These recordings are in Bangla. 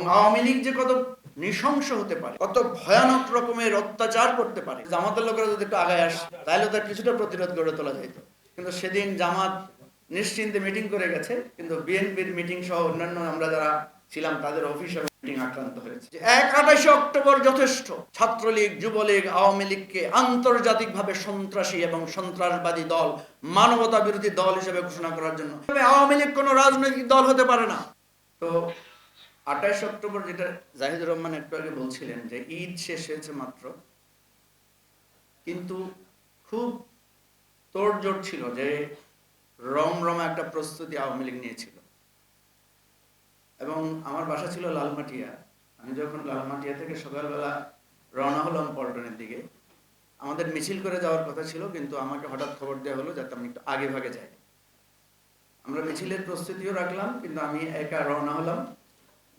এবং আওয়ামী লীগ যে কত নৃশংস হতে পারে, কত ভয়ানক রকমের অত্যাচার করতে পারে, জামাতের লোকেরা যদি একটু আগায় আসে, তাহলে তার কিছুটা প্রতিরোধ গড়ে তোলা যেত। কিন্তু সেদিন জামাত নিশ্চিন্তে মিটিং করে গেছে, কিন্তু বিএনপির মিটিং সহ অন্যান্য আমরা যারা ছিলাম, তাদের অফিসে মিটিং আক্রান্ত হয়েছে। এক আঠাশে অক্টোবর যথেষ্ট, ছাত্রলীগ, যুবলীগ, আওয়ামী লীগকে আন্তর্জাতিকভাবে সন্ত্রাসী এবং সন্ত্রাসবাদী দল মানবতা বিরোধী দল হিসেবে ঘোষণা করার জন্য। আওয়ামী লীগ কোনো রাজনৈতিক দল হতে পারে না। তো আঠাশ অক্টোবর যেটা জাহিদুর রহমান একটু আগে বলছিলেন যে ঈদ শেষ হয়েছে মাত্র, কিন্তু খুব তোড়জোড় ছিল যে রমরমা একটা প্রস্তুতি আওয়ামী লীগ নিয়েছিল। এবং আমার বাসা ছিল লালমাটিয়া। আমি যখন লালমাটিয়া থেকে সকালবেলা রওনা হলাম পল্টনের দিকে, আমাদের মিছিল করে যাওয়ার কথা ছিল, কিন্তু আমাকে হঠাৎ খবর দেওয়া হলো যাতে আমি একটু আগে ভাগে যাই। আমরা মিছিলের প্রস্তুতিও রাখলাম, কিন্তু আমি একা রওনা হলাম।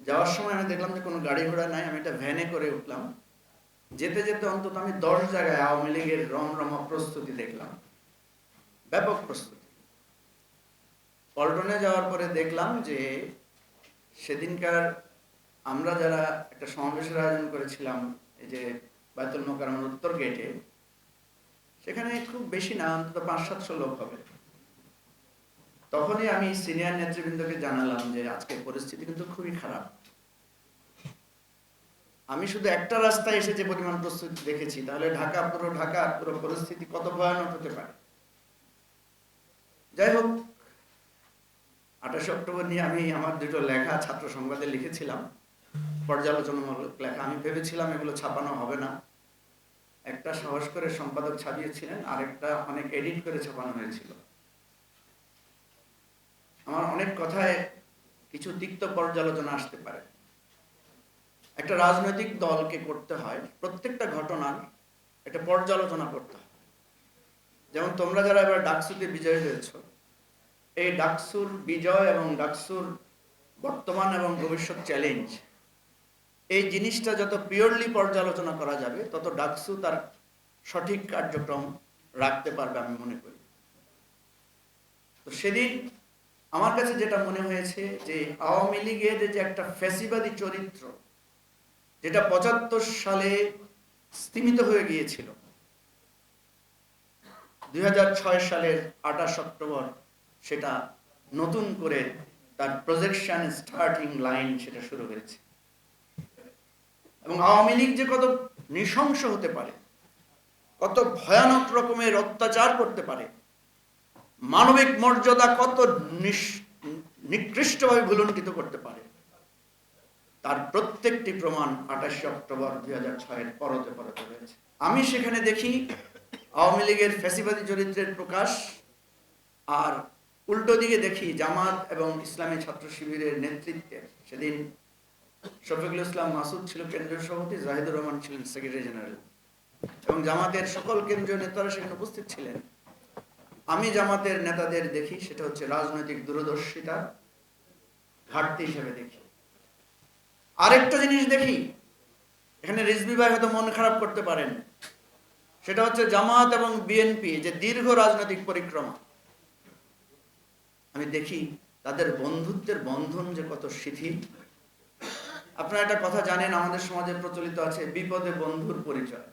যাওয়ার সময় আমি দেখলাম যে কোনো গাড়ি ঘোড়া নাই, আমি একটা ভ্যানে করে উঠলাম। যেতে যেতে অন্তত আমি দশ জায়গায় আওয়ামী লীগের রমরমা প্রস্তুতি দেখলাম। ব্যাপক প্রস্তুতি। পল্টনে যাওয়ার পরে দেখলাম যে সেদিনকার আমরা যারা একটা সমাবেশের আয়োজন করেছিলাম, এই যে বায়তুল মোকারমের উত্তর গেটে সেখানে খুব বেশি না, অন্তত পাঁচ সাতশো লোক হবে। তখনই আমি সিনিয়র নেতৃবৃন্দকে জানালাম যে আজকের পরিস্থিতি কিন্তু খুবই খারাপ। আমি শুধু একটা রাস্তায় এসে যে পরিমাণ প্রস্তুতি দেখেছি, তাহলে ঢাকা, পুরো ঢাকা, পুরো পরিস্থিতি কত ভয়ানক হতে পারে? যাই হোক, আঠাশে অক্টোবর নিয়ে আমি আমার দুটো লেখা ছাত্র সংবাদে লিখেছিলাম। পর্যালোচনামূলক লেখা। আমি ভেবেছিলাম এগুলো ছাপানো হবে না। একটা সাহস করে সম্পাদক ছাপিয়েছিলেন, আরেকটা অনেক এডিট করে ছাপানো হয়েছিল। আমার অনেক কথায় কিছু তিক্ত পর্যালোচনা আসতে পারে। একটা রাজনৈতিক দলকে করতে হয়, প্রত্যেকটা ঘটনার একটা পর্যালোচনা করতে হয়। যেমন তোমরা যারা এবার ডাকসুতে বিজয় হয়েছ, এই ডাকসুর বিজয় এবং ডাকসুর বর্তমান এবং ভবিষ্যৎ চ্যালেঞ্জ এই জিনিসটা যত পিওরলি পর্যালোচনা করা যাবে, তত ডাকসু তার সঠিক কার্যক্রম রাখতে পারবে আমি মনে করি। তো সেদিন আমার কাছে যেটা মনে হয়েছে যে আওয়ামী লীগের যে একটা ফ্যাসিবাদী চরিত্র, যেটা পঁচাত্তর সালে স্তিমিত হয়ে গিয়েছিল, দুই হাজার ছয় সালের আঠাশ অক্টোবর, সেটা নতুন করে তার প্রজেকশন স্টার্টিং লাইন সেটা শুরু হয়েছে। এবং আওয়ামী লীগ যে কত নৃশংস হতে পারে, কত ভয়ানক রকমের অত্যাচার করতে পারে মানবিক মর্যাদা কত নিকৃষ্টভাবে ভুলুণ্ঠিত করতে পারে? তার প্রত্যেকটি প্রমাণ আঠাশে অক্টোবর দুই হাজার ছয়ের পরতে পরতে রয়েছে আমি সেখানে দেখি আওয়ামী লীগের ফ্যাসিবাদী চরিত্রের প্রকাশ, আর উল্টো দিকে দেখি জামাত এবং ইসলামী ছাত্র শিবিরের নেতৃত্বে। সেদিন শফিকুল ইসলাম মাসুদ ছিল কেন্দ্রীয় সভাপতি, জাহিদুর রহমান ছিলেন সেক্রেটারি জেনারেল। এবং জামাতের সকল কেন্দ্রীয় নেতারা সেখানে উপস্থিত ছিলেন। আমি জামাতের নেতাদের দেখি, সেটা হচ্ছে রাজনৈতিক দূরদর্শিতা, ঘাটতি হিসেবে দেখি। আরেকটা জিনিস দেখি, এখানে রিজবি ভাই হয়তো মন খারাপ করতে পারেন। সেটা হচ্ছে জামাত এবং বিএনপি যে দীর্ঘ রাজনৈতিক পরিক্রমা। আমি দেখি তাদের বন্ধুত্বের বন্ধন যে কত শিথিল। আপনারা একটা কথা জানেন, আমাদের সমাজে প্রচলিত আছে বিপদে বন্ধুর পরিচয়।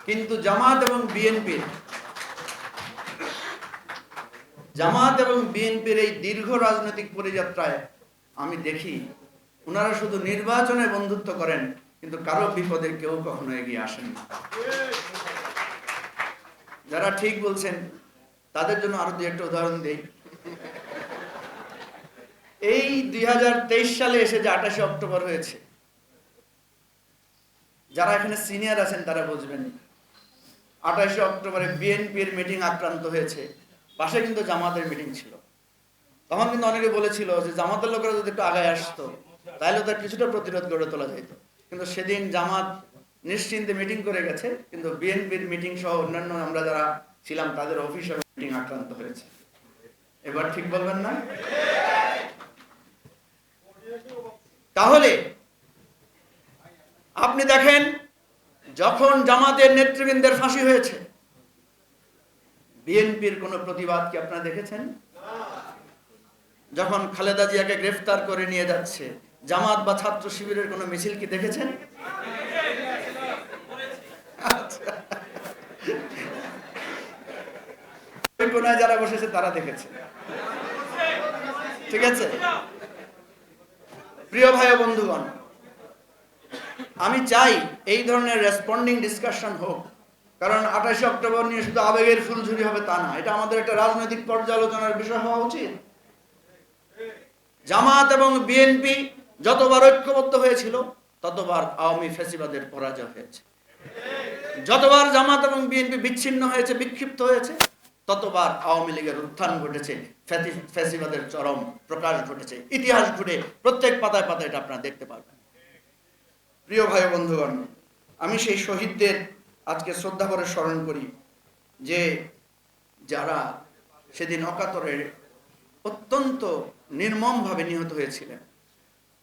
কিন্তু জামাত এবং বিএনপির জামাত এবং বিএনপির এই দীর্ঘ রাজনৈতিক পরিযাত্রায় আমি দেখি ওনারা শুধু নির্বাচনে বন্ধুত্ব করেন, কিন্তু কারও বিপদে কেউ কখনো এগিয়ে আসেন না। যারা ঠিক বলছেন, তাদের জন্য আরও দু একটা উদাহরণ দেই। এই দুই হাজার তেইশ সালে এসে যে আঠাশে অক্টোবর হয়েছে, যারা এখানে সিনিয়র আছেন তারা বুঝবেন, আঠাশে অক্টোবরে বিএনপির মিটিং আক্রান্ত হয়েছে। পাশে কিন্তু জামাতের মিটিং ছিল। তখন কিন্তু অনেকে বলেছিল যে জামাতের লোকেরা যদি একটু আগায় আসতো, তাহলে তার কিছুটা প্রতিরোধ গড়ে তোলা যেত। কিন্তু সেদিন জামাত নিশ্চিন্তে মিটিং করে গেছে, কিন্তু বিএনপির মিটিং সহ অন্যান্য আমরা যারা ছিলাম, তাদের অফিসে মিটিং আক্রান্ত হয়েছে। এবার ঠিক বলবেন না? তাহলে, আপনি দেখেন, যখন জামাতের নেতৃবৃন্দের ফাঁসি হয়েছে বিএনপির কোন প্রতিবাদ কি আপনারা দেখেছেন? যখন খালেদা জিয়াকে গ্রেফতার করে নিয়ে যাচ্ছে, জামাত বা ছাত্র শিবিরের কোনো মিছিল কি দেখেছেন? যারা বসেছে তারা দেখেছে। ঠিক আছে? প্রিয় ভাই বন্ধুগণ, আমি চাই এই ধরনের রেসপন্ডিং ডিসকাশন হোক কারণ আঠাশে অক্টোবর নিয়ে শুধু আবেগের ফুলঝুরি হবে তা না, এটা আমাদের একটা রাজনৈতিক পর্যালোচনার বিষয় হওয়া উচিত। জামাত এবং বিএনপি যতবার ঐক্যবদ্ধ হয়েছিল, ততবার আওয়ামী ফেসিবাদের পরাজয় হয়েছে। যতবার জামাত এবং বিএনপি বিচ্ছিন্ন হয়েছে, বিক্ষিপ্ত হয়েছে, ততবার আওয়ামী লীগের উত্থান ঘটেছে ফ্যাসিবাদের চরম প্রকাশ ঘটেছে। ইতিহাস ঘুরে প্রত্যেক পাতায় পাতায় এটা আপনারা দেখতে পারবেন। প্রিয় ভাই বন্ধুগণ, আমি সেই শহীদদের আজকে শ্রদ্ধা করে স্মরণ করি যে যারা সেদিন অকাতরে অত্যন্ত নির্মমভাবে নিহত হয়েছিলেন।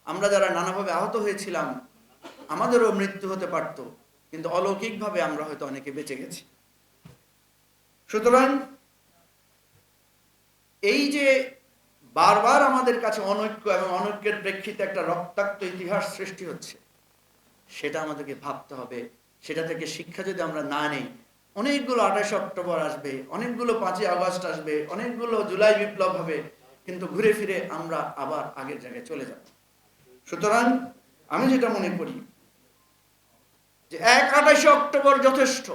আমরা যারা নানাভাবে আহত হয়েছিলাম, আমাদেরও মৃত্যু হতে পারত, কিন্তু অলৌকিকভাবে আমরা হয়তো অনেকে বেঁচে গেছি। সুতরাং এই যে বারবার আমাদের কাছে অনৈক্য এবং অনৈক্যের প্রেক্ষিতে একটা রক্তাক্ত ইতিহাস সৃষ্টি হচ্ছে, সেটা আমাদেরকে ভাবতে হবে সেটা থেকে শিক্ষা যদি আমরা না নেই, অনেকগুলো আঠাশে অক্টোবর আসবে, অনেকগুলো পাঁচই আগস্ট আসবে, অনেকগুলো জুলাই বিপ্লব হবে, কিন্তু ঘুরে ফিরে আমরা আবার আগের জায়গায় চলে যাব। সুতরাং আমি যেটা মনে করি, যে এক আঠাশে অক্টোবর যথেষ্ট।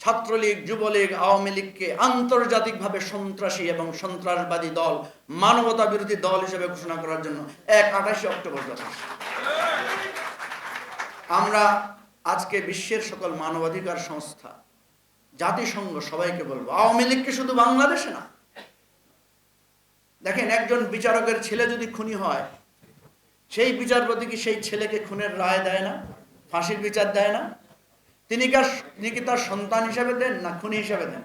ছাত্রলীগ, যুবলীগ, আওয়ামী লীগকে আন্তর্জাতিকভাবে সন্ত্রাসী এবং সন্ত্রাসবাদী দল, মানবতা বিরোধী দল হিসেবে ঘোষণা করার জন্য এক আঠাশে অক্টোবর যথেষ্ট। আমরা আজকে বিশ্বের সকল মানবাধিকার সংস্থা, জাতিসংঘ সবাইকে বলব, আওয়ামী লীগকে শুধু বাংলাদেশে না। দেখেন, একজন বিচারকের ছেলে যদি খুনি হয়, সেই বিচারপতি কি সেই ছেলেকে খুনের রায় দেয় না? ফাঁসির বিচার দেয় না? তিনি কি তিনি কি তার সন্তান হিসেবে দেন না খুনি হিসেবে দেন?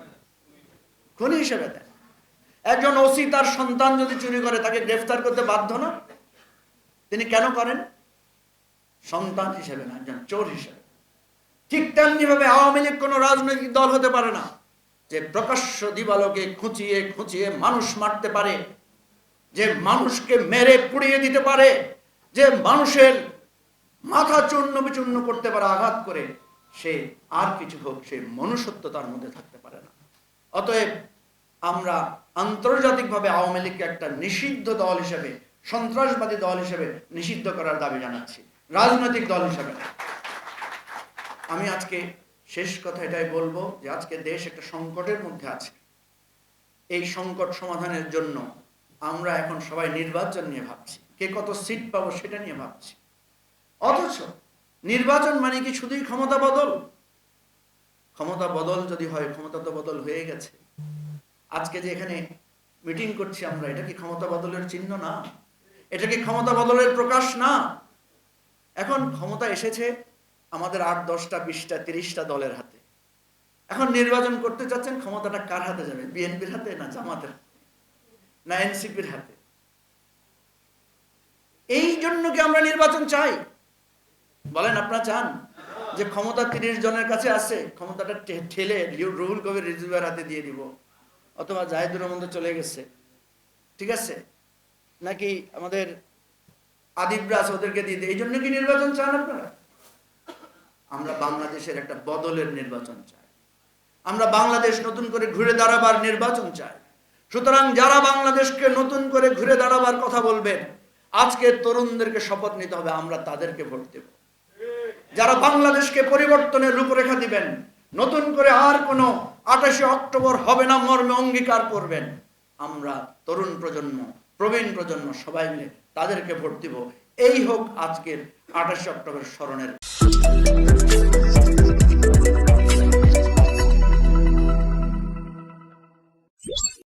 খুনি হিসেবে দেন। একজন ওসি তার সন্তান যদি চুরি করে, তাকে গ্রেফতার করতে বাধ্য না? তিনি কেন করেন? সন্তান হিসেবে না, একজন চোর হিসেবে। ঠিক তেমনি ভাবে আওয়ামী লীগ কোনো রাজনৈতিক দল হতে পারে না। যে প্রকাশ্য দিবালোকে খুঁচিয়ে খুঁচিয়ে মানুষ মারতে পারে, যে মানুষকে মেরে পুড়িয়ে দিতে পারে, যে মানুষের মাথা চূর্ণ বিচূর্ণ করতে পারে, আঘাত করে, সে আর কিছু হোক, সে মনুষ্যত্ব তার মধ্যে থাকতে পারে না। অতএব আমরা আন্তর্জাতিকভাবে আওয়ামী লীগকে একটা নিষিদ্ধ দল হিসেবে, সন্ত্রাসবাদী দল হিসেবে নিষিদ্ধ করার দাবি জানাচ্ছি। রাজনৈতিক দল হিসেবে। আমি আজকে শেষ কথা এটাই বলব যে আজকে দেশ একটা সংকটের মধ্যে আছে। এই সংকট সমাধানের জন্য আমরা এখন সবাই নির্বাচন নিয়ে ভাবছি। কে কত সিট পাবো সেটা নিয়ে ভাবছি। অথচ নির্বাচন মানে কি শুধুই ক্ষমতা বদল? ক্ষমতা বদল যদি হয়, ক্ষমতা তো বদল হয়ে গেছে। আজকে যে এখানে মিটিং করছি আমরা, এটা কি ক্ষমতা বদলের চিহ্ন না? এটা কি ক্ষমতা বদলের প্রকাশ না? এখন ক্ষমতা এসেছে আমাদের আট, দশটা, বিশটা, তিরিশটা দলের হাতে। এখন নির্বাচন করতে চাচ্ছেন, ক্ষমতাটা কার হাতে যাবে? বিএনপির হাতে না জামাতের হাতে? না এনসিপির হাতে? এই জন্য কি আমরা নির্বাচন চাই? বলেন, আপনারা চান? যে ক্ষমতা তিরিশ জনের কাছে আছে, ক্ষমতাটা ঠেলে রুহুল কবির রিজুয়ার হাতে দিয়ে দিব। অথবা জাহিদুর রহমান চলে গেছে। ঠিক আছে? নাকি আমাদের আদিবরা ওদেরকে দিয়ে দিই? এই জন্য কি নির্বাচন চান আপনারা? আমরা বাংলাদেশের একটা বদলের নির্বাচন চাই। আমরা বাংলাদেশ নতুন করে ঘুরে দাঁড়াবার নির্বাচন চাই। সুতরাং যারা বাংলাদেশকে নতুন করে ঘুরে দাঁড়াবার কথা বলবেন, আজকে তরুণদেরকে শপথ নিতে হবে, আমরা তাদেরকে ভোট দেব। যারা বাংলাদেশকে পরিবর্তনের রূপরেখা দিবেন, নতুন করে আর কোনো আঠাশে অক্টোবর হবে না মর্মে অঙ্গীকার করবেন, আমরা তরুণ প্রজন্ম, প্রবীণ প্রজন্ম সবাই মিলে তাদেরকে ভোট দিব। এই হোক আজকের আঠাশে অক্টোবর স্মরণের